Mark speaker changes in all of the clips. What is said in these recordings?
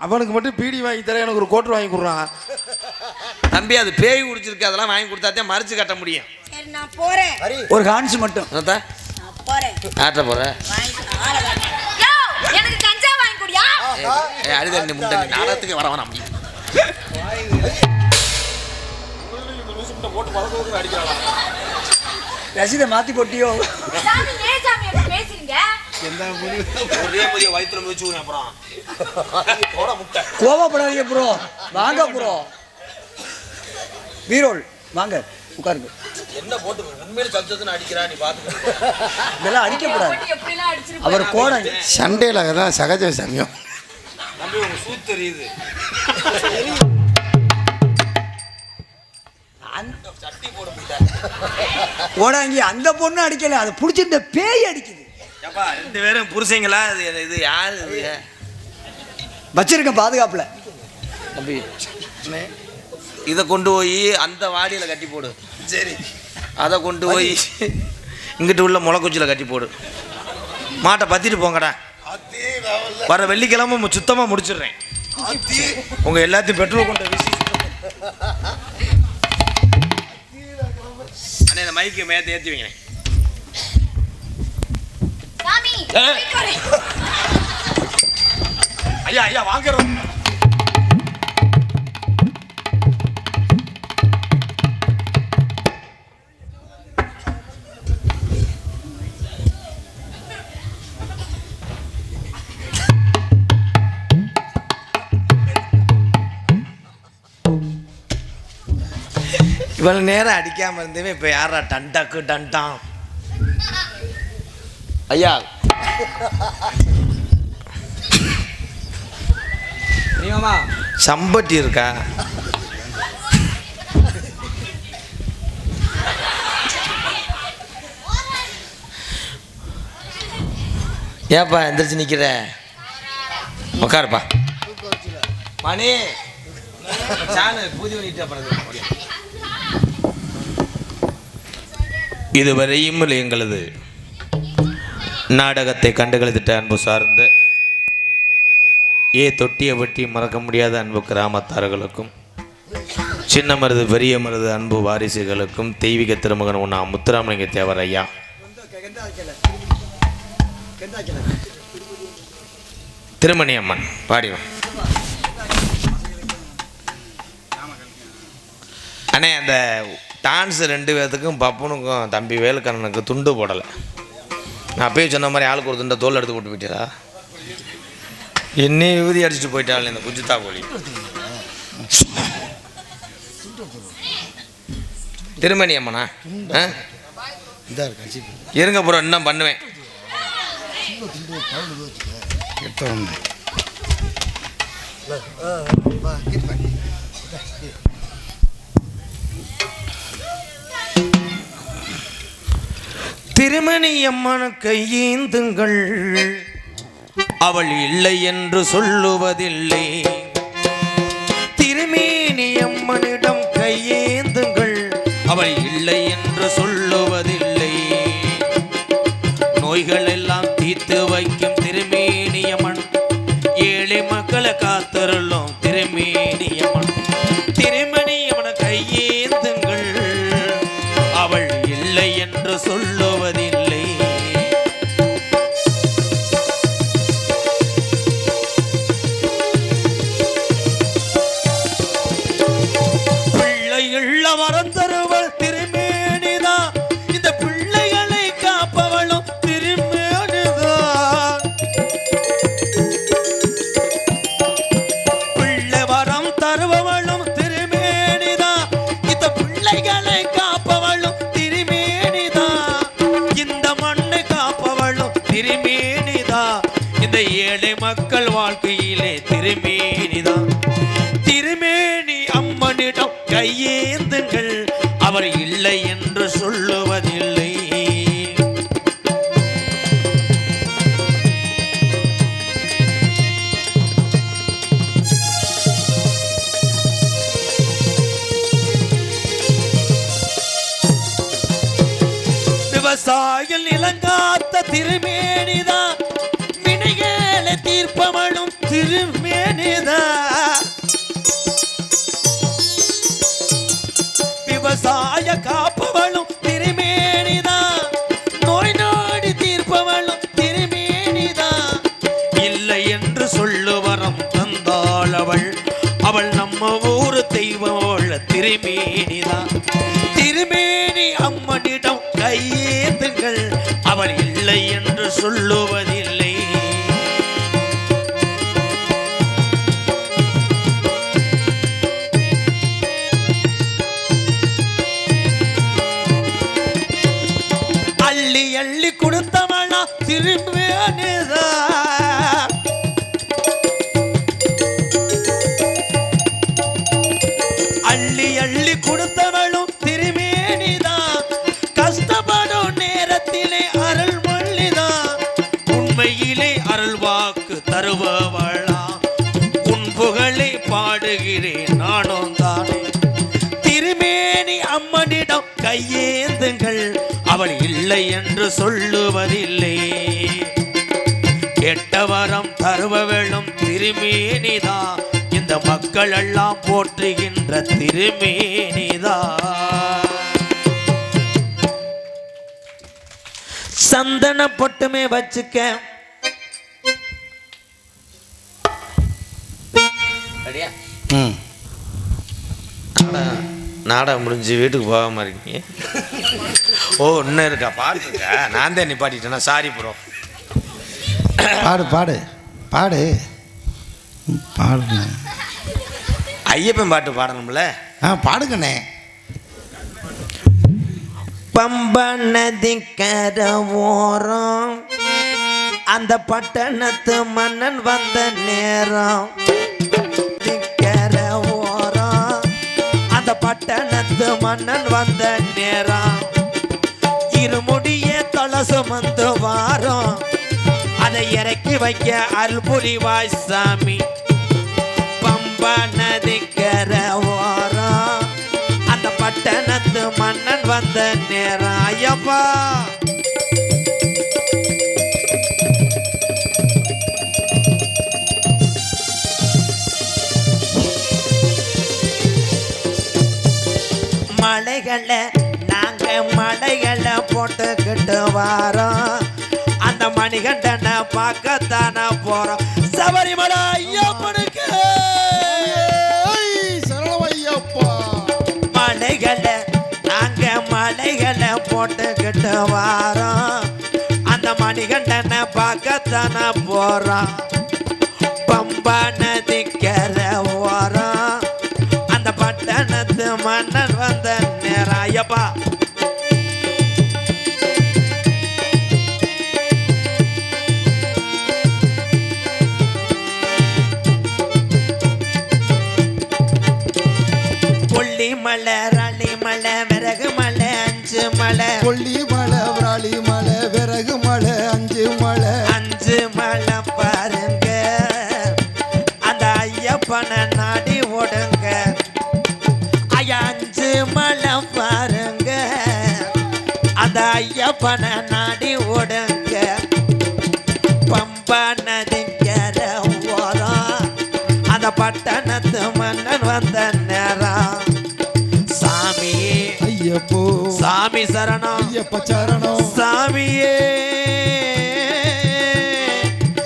Speaker 1: அவனுக்கு மட்டும் பீடி வாங்கி தர எனக்கு ஒரு கோட்டர் வாங்கி கொடுறான்
Speaker 2: தம்பி அது பேய் குடிச்சிருக்கு அதெல்லாம் வாங்கி கொடுத்தாதான் மறைச்சு கட்ட முடியும்.
Speaker 3: சரி நான் போறேன்.
Speaker 4: ஒரு ஹான்ஸ் மட்டும்.
Speaker 3: போறேன்.
Speaker 2: ஆட்ட போற
Speaker 3: வாங்கிட்டு ஆளை காட்டு. யோ, எனக்கு கஞ்சா வாங்கி குடியா?
Speaker 2: ஏ அழுத முண்டை நாடகத்துக்கு வர வேணாம்
Speaker 4: ரசீதை மாத்தி போட்டியோ
Speaker 2: ஒரே புதிய வயிற்றுல முடிச்சு அப்புறம்.
Speaker 4: கோவப்படாதீங்க ப்ரோ வாங்க ப்ரோ பீரோல் வாங்க உட்காருங்க.
Speaker 2: என்ன போட்டு உண்மையில சத்தத்துன்னு அடிக்கிறா நீ பாத்துக்க.
Speaker 4: இதெல்லாம் அடிக்கப்படாது. அவர் கோடை
Speaker 1: சண்டேல தான் சகஜ சமயம்
Speaker 2: தம்பி உங்க சூத் தெரியுது. சட்டி போட
Speaker 4: கோடாங்கி அந்த பொண்ணு அடிக்கல அதை பிடிச்சிருந்த பேய் அடிக்குது.
Speaker 2: ஏப்பா ரெண்டு பேரும் புருஷங்களா? இது இது யாரு இது?
Speaker 4: வச்சிருக்கேன் பாதுகாப்புல.
Speaker 2: தம்பி இதை கொண்டு போய் அந்த வாடியில கட்டி போடு.
Speaker 1: சரி.
Speaker 2: அதை கொண்டு போய் இங்கிட்டு உள்ள முளைக்குச்சியில் கட்டி போடு. மாட்டை பத்திட்டு போங்கடா. வர வெள்ளிக்கிழமை மு- சுத்தமா முடிச்சிடுறேன். உங்க எல்லாத்தையும் பெட்ரோல் கொண்டு வீசி அண்ணே இந்த மைக்கு மேத்த ஏற்றி வைங்க
Speaker 3: சாமி
Speaker 2: ஏ.
Speaker 3: போயிட்டு வரேன்.
Speaker 2: ஐயா ஐயா வாங்குறோம் இவ்வளவு நேரம் அடிக்காம இருந்தவே இப்ப யாரா டண்டாக்கு டண்டான் ஐயா
Speaker 4: நீமாமா
Speaker 2: சம்பட்டி இருக்கா? ஏப்பா எந்திரிச்சு நிக்கிற? உட்காருப்பா மணி இதுவரையும் எங்களது. நாடகத்தை கண்டுகளித்திட்ட அன்பு சார்ந்த ஏ தொட்டிய பற்றி மறக்க முடியாத அன்பு கிராமத்தார்களுக்கும் சின்ன மருது பெரிய மருது அன்பு வாரிசுகளுக்கும் தெய்வீக திருமகன் உண்ணா முத்துராமலிங்க தேவர் ஐயா. திருமணி அம்மன் பாடிவோம் அண்ணே அந்த டான்ஸ் ரெண்டு பேர்த்துக்கும் பப்பனுக்கும் தம்பி வேலுக்கண்ணனுக்கு துண்டு போடலை. நான் அப்பயே சொன்ன மாதிரி ஆளுக்கு ஒரு துண்டை தோல் எடுத்து போட்டு போயிட்டா என்னையும் ஊதி அடிச்சுட்டு போயிட்டாள் இந்த குஜித்தா கோழி திருமணி அம்மனா? இருங்க ப்ரோ இன்னும் பண்ணுவேன். திருமணி அம்மன கையேந்துங்கள் அவள் இல்லை என்று சொல்லுவதில்லை. திருமேனி அம்மனிடம் கையேந்துங்கள். அவள் இல்லை என்று சொல்லுவதில்லை. நோய்கள் எல்லாம் தீர்த்து வைக்கும் திருமேனியம்மன் ஏழை மக்களை காத்தருளும் திருமேனியம்மன் இந்த ஏழை மக்கள் வாழ்க்கையிலே திருமேனிதான். திருமேனி அம்மனிடம் கையேந்துங்கள் அவர் இல்லை என்று சொல்லுவதில்லை. விவசாயிகள் நிலங்காத்த திருமேனிதான். வினைகளை தீர்ப்பமளும் திருமேனிதா. விவசாய காப்பவளும் திருமேனிதா. நோய் நாடி தீர்ப்பவளும் திருமேனிதா. இல்லை என்று சொல்லுவரம் தந்தாள் அவள். அவள் நம்ம ஊரு தெய்வம் திருமேனிதா. திருமேனி அம்மனிடம் கையேந்துங்கள். அவள் இல்லை என்று சொல்லுவதில்லை இல்லை என்று சொல்லுவதில்லை கெட்டவரம் தருபவளும் திருமேனிதான் இந்த மக்கள் எல்லாம் போற்றுகின்ற திருமேனிதான் சந்தன பொட்டுமே வச்சுக்க
Speaker 1: ம்.
Speaker 2: நாடகம் முடிஞ்சு வீட்டுக்கு போகாம இருக்கீங்க? ஓ இன்னும் இருக்கா? இருக்கா நான் தான் நிப்பாட்டிட்டேனா? சாரி ப்ரோ
Speaker 1: பாடு பாடு. பாடு. பாடுங்க
Speaker 2: ஐயப்பன் பாட்டு பாடணும்ல?
Speaker 1: ஆ பாடுங்கண்ணே.
Speaker 2: பம்ப நதிக்கர ஓரம் அந்த பட்டணத்து மன்னன் வந்த நேரம். மன்னன் வந்த நேரம். இருமுடிய தலை சுமந்து வாரம். அதை இறக்கி வைக்க அல்புரிவாய் சாமி. பம்பா நதிக்கர ஓரம். அந்த பட்டணத்து மன்னன் வந்த நேரம். ஐயப்பா! மலைகளை நாங்க மலைகளை போட்டுக்கிட்டு வாரோம். அந்த மணிகண்டனை பார்க்கத்தானே போறோம். சபரிமலை ஐயப்பனுக்கு!
Speaker 1: சரளமையப்பா
Speaker 2: மலைகளை நாங்க மலைகளை போட்டுக்கிட்டு வாரோம். அந்த மணிகண்டனை பார்க்கத்தானே போகிறோம் ஐயப்பா. கொல்லி மலை ராணி மலை விறகு மலை அஞ்சு மலை
Speaker 1: கொல்லி மலை விராலி மலை விறகு மலை அஞ்சு மலை
Speaker 2: ஐயப்பனை நாடி ஓடுங்க பம்பா நதிக்கர ஓரம் அந்த பட்டணத்து மன்னன் வந்த நேரம். சாமியே.
Speaker 1: ஐயப்போ.
Speaker 2: சாமி சரணம்.
Speaker 1: ஐயப்ப சரணம்.
Speaker 2: சாமியே.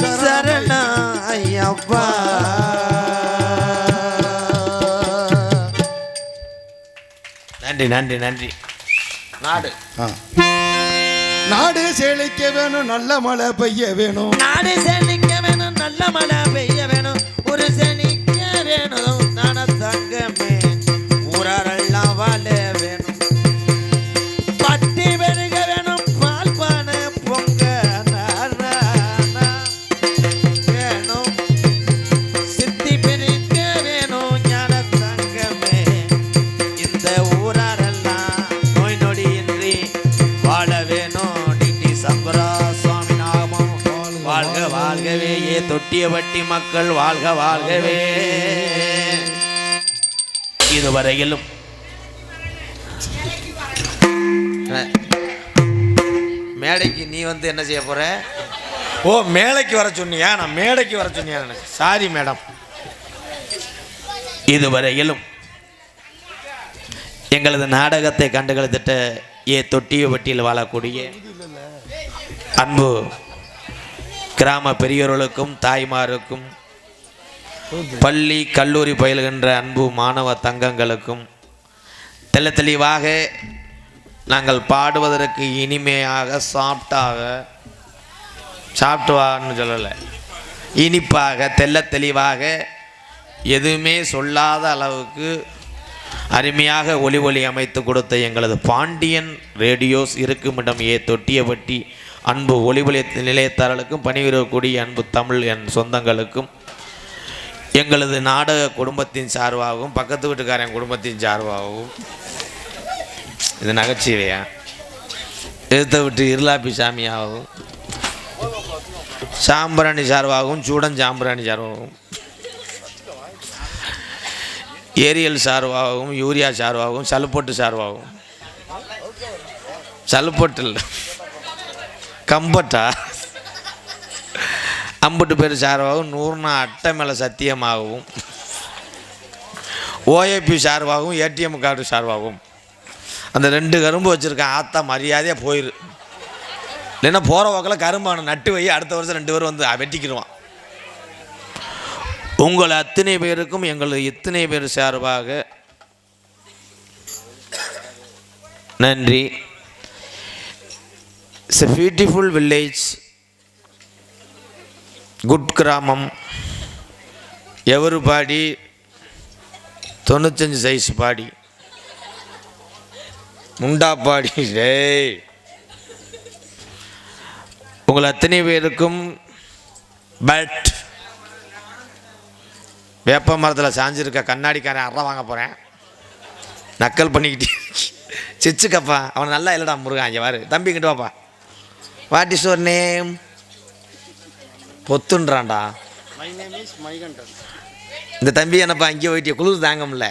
Speaker 2: சரணம் ஐயப்பா. நன்றி நன்றி நன்றி. நாடு.
Speaker 1: ஆ. நாடு செழிக்க வேணும் நல்ல மழை பெய்ய வேணும்.
Speaker 2: நாடு செழிக்க வேணும் நல்ல மழை வாழ்கவே ஏ தொட்டியபட்டி மக்கள் வாழ்க வாழ்கவே. இதுவரையிலும் மேடைக்கு நீ வந்து என்ன செய்ய போற? ஓ மேடைக்கு வர சொன்னியா? நான் மேடைக்கு வர சொன்னியா எனக்கு? Sorry madam. இதுவரையிலும் எங்களது நாடகத்தை கண்டுகளித்திட்ட ஏ தொட்டிய வட்டியில் வாழக்கூடிய அன்பு கிராம பெரியோர்களுக்கும் தாய்மாருக்கும் பள்ளி கல்லூரி பயில்கின்ற அன்பு மாணவ தங்கங்களுக்கும் தெல்ல தெளிவாக நாங்கள் பாடுவதற்கு இனிமையாக சாஃப்டாக சாப்பிட்டுவான்னு சொல்லலை. இனிப்பாக தெல்ல தெளிவாக எதுவுமே சொல்லாத அளவுக்கு அருமையாக ஒலி ஒலி அமைத்து கொடுத்த எங்களது பாண்டியன் ரேடியோஸ் இருக்குமிடம் ஏ தொட்டியபட்டி அன்பு ஒலி நிலையத்தாரர்களுக்கும் பணிபுரியக்கூடிய அன்பு தமிழ் என் சொந்தங்களுக்கும் எங்களது நாடக குடும்பத்தின் சார்பாகவும் பக்கத்து வீட்டுக்காரன் குடும்பத்தின் சார்பாகவும். இது நகைச்சுவையா? எழுத்த விட்டு இருளாப்பி சாமியாகவும். சாம்பிராணி சார்பாகவும் சூடன் சாம்பிராணி சார்பாகவும். ஏரியல் சார்பாகவும் யூரியா சார்பாகவும் சலுப்பொட்டு சார்பாகவும். சலுப்பொட்டு இல்லை. கம்பட்டா. அம்புட்டு பேர் சார்பாகவும் நூறுனா அட்டை மேலே சத்தியமாகவும் ஓஏபி சார்பாகவும் ஏடிஎம் கார்டு சார்பாகவும். அந்த ரெண்டு கரும்பு வச்சுருக்கேன் ஆத்தா மரியாதையாக போயிரு. இல்லைன்னா போகிற வாக்கில் கரும்பான நட்டு வை அடுத்த வருஷம் ரெண்டு பேரும் வந்து வெட்டிக்கிடுவான் உங்கள் அத்தனை பேருக்கும் எங்களது இத்தனை பேர் சார்பாக நன்றி. It's a beautiful village good கிராமம். எவரு பாடி தொண்ணூத்தஞ்சு சைஸ் பாடி முண்டா பாடி டேய். உங்கள் அத்தனை பேருக்கும் பட் வேப்ப மரத்தில் சாஞ்சிருக்க கண்ணாடிக்காரன் அற வாங்க போகிறேன் நக்கல் பண்ணிக்கிட்டு. சிச்சுக்கப்பா அவன் நல்லா இல்லைடா முருகன் இங்கே வாரு தம்பி கிட்ட வாப்பா. வாட் இஸ் யுவர் நேம் பொத்துன்றான்டா. இந்த தம்பி என்னப்பா இங்கே போயிட்டிய குளிர் தாங்க முடியல.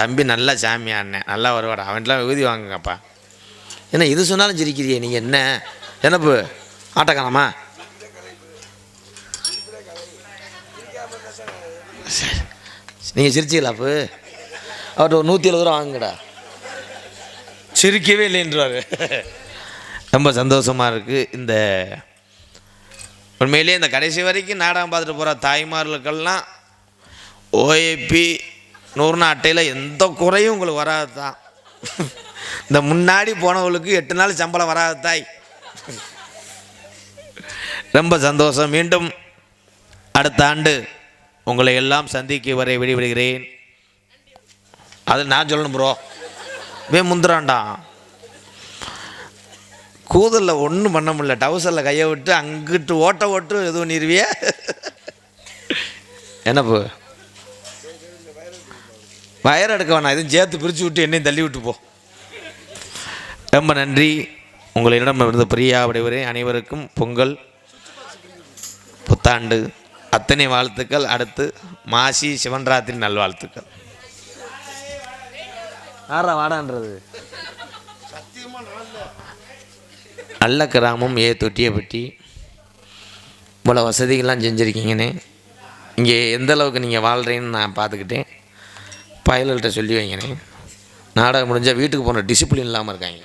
Speaker 2: தம்பி நல்ல சாமியா அண்ணன் நல்லா வருவாடா. அவன்லாம் விகுதி வாங்குங்கப்பா. என்ன இது சொன்னாலும் சிரிக்கிறியே நீங்கள் என்ன? என்னப்பு? ஆட்டக்காரமா நீங்கள் சிரிச்சிங்களா அப்போ அவர்கிட்ட ஒரு நூற்றி எழுபது ரூபா வாங்குங்கடா. சிரிக்கவே இல்லைன்றார் ரொம்ப சந்தோஷமாக இருக்குது இந்த உண்மையிலேயே இந்த கடைசி வரைக்கும் நாடகம் பார்த்துட்டு போகிற தாய்மார்களுக்கெல்லாம் ஓஏபி நூறுனா அட்டையில் எந்த குறையும் உங்களுக்கு வராது தான் இந்த முன்னாடி போனவங்களுக்கு எட்டு நாள் சம்பளம் வராது தாய். ரொம்ப சந்தோஷம். மீண்டும் அடுத்த ஆண்டு உங்களை எல்லாம் சந்திக்க வரை விடைவிடுகிறேன் அது நான் சொல்லணும் ப்ரோ வே முந்துறான்டா. கூதலில் ஒன்றும் பண்ண முடியல. டவுசரில் கையை விட்டு அங்கிட்டு ஓட்ட ஓட்டு எதுவும் நிறுவிய என்னப்பு? வயர் எடுக்க வேணாம். எதுவும் சேர்த்து பிரித்து விட்டு என்னையும் தள்ளி விட்டு போ. ரொம்ப நன்றி. உங்களிடம் இருந்த பிரியா விடைவரேன் அனைவருக்கும் பொங்கல் புத்தாண்டு அத்தனை வாழ்த்துக்கள். அடுத்து மாசி சிவன்ராத்திரி நல்வாழ்த்துக்கள். ஆறா வாடான்றது. நல்ல கிராமம் ஏ தொட்டியப்பட்டி இவ்வளோ வசதிகள்லாம் செஞ்சுருக்கீங்கன்னு. இங்கே எந்த அளவுக்கு நீங்கள் வாழ்கிறீன்னு நான் பார்த்துக்கிட்டேன். பயல்கள்கிட்ட சொல்லி வைங்கண்ணே நாடகம் முடிஞ்சால் வீட்டுக்கு போன டிசிப்ளின் இல்லாமல் இருக்காங்க.